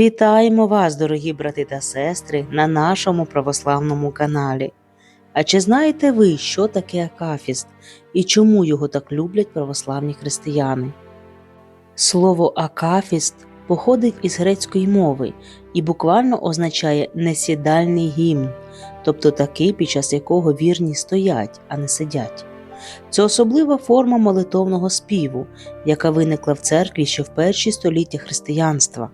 Вітаємо вас, дорогі брати та сестри, на нашому православному каналі. А чи знаєте ви, що таке акафіст і чому його так люблять православні християни? Слово акафіст походить із грецької мови і буквально означає несідальний гімн, тобто такий, під час якого вірні стоять, а не сидять. Це особлива форма молитовного співу, яка виникла в церкві ще в перші століття християнства.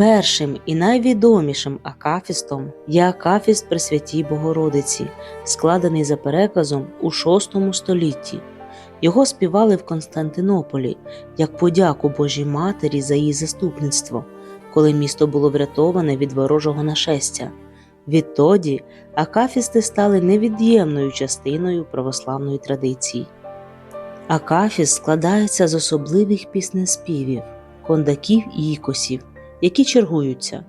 Першим і найвідомішим акафістом є акафіст при Святій Богородиці, складений за переказом у VI столітті. Його співали в Константинополі як подяку Божій Матері за її заступництво, коли місто було врятоване від ворожого нашестя. Відтоді акафісти стали невід'ємною частиною православної традиції. Акафіст складається з особливих піснеспівів, кондаків і ікосів, які чергуються.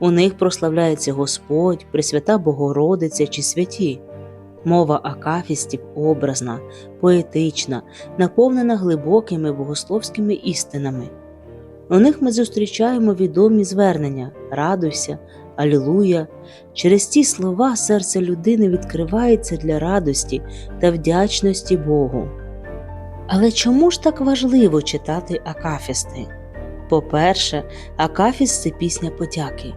У них прославляється Господь, Пресвята Богородиця чи святі. Мова акафістів образна, поетична, наповнена глибокими богословськими істинами. У них ми зустрічаємо відомі звернення Радуйся, Алілуя. Через ці слова серце людини відкривається для радості та вдячності Богу. Але чому ж так важливо читати акафісти? По-перше, акафіст це пісня подяки.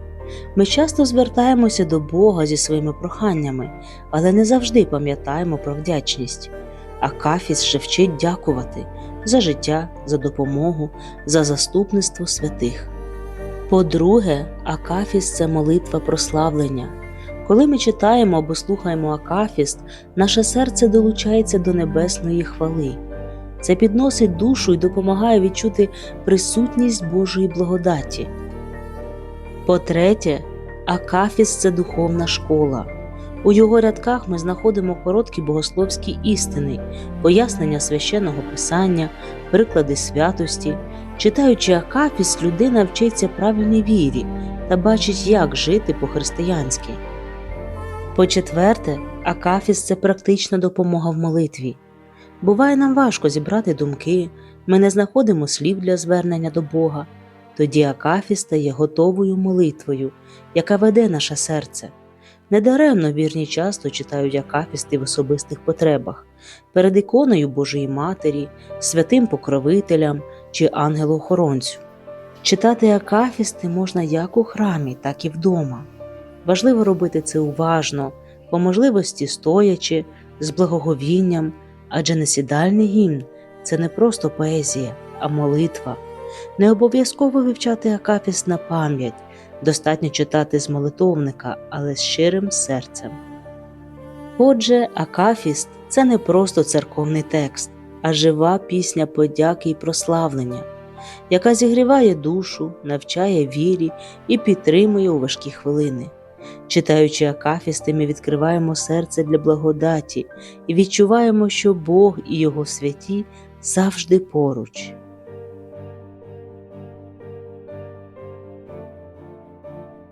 Ми часто звертаємося до Бога зі своїми проханнями, але не завжди пам'ятаємо про вдячність. Акафіст же вчить дякувати за життя, за допомогу, за заступництво святих. По-друге, Акафіст це молитва прославлення. Коли ми читаємо або слухаємо Акафіст, наше серце долучається до небесної хвали. Це підносить душу і допомагає відчути присутність Божої благодаті. По-третє, Акафіст це духовна школа. У його рядках ми знаходимо короткі богословські істини, пояснення священного писання, приклади святості. Читаючи Акафіст, людина вчиться правильній вірі та бачить, як жити по-християнськи. По-четверте, Акафіст це практична допомога в молитві. Буває нам важко зібрати думки, ми не знаходимо слів для звернення до Бога. Тоді Акафіст стає готовою молитвою, яка веде наше серце. Недаремно вірні часто читають Акафісти в особистих потребах, перед іконою Божої Матері, святим покровителям чи ангелу-охоронцю. Читати Акафісти можна як у храмі, так і вдома. Важливо робити це уважно, по можливості стоячи, з благоговінням, адже несідальний гімн це не просто поезія, а молитва. Не обов'язково вивчати Акафіст на пам'ять, достатньо читати з молитовника, але з щирим серцем. Отже, Акафіст це не просто церковний текст, а жива пісня подяки і прославлення, яка зігріває душу, навчає вірі і підтримує у важкі хвилини. Читаючи Акафісти, ми відкриваємо серце для благодаті і відчуваємо, що Бог і Його святі завжди поруч.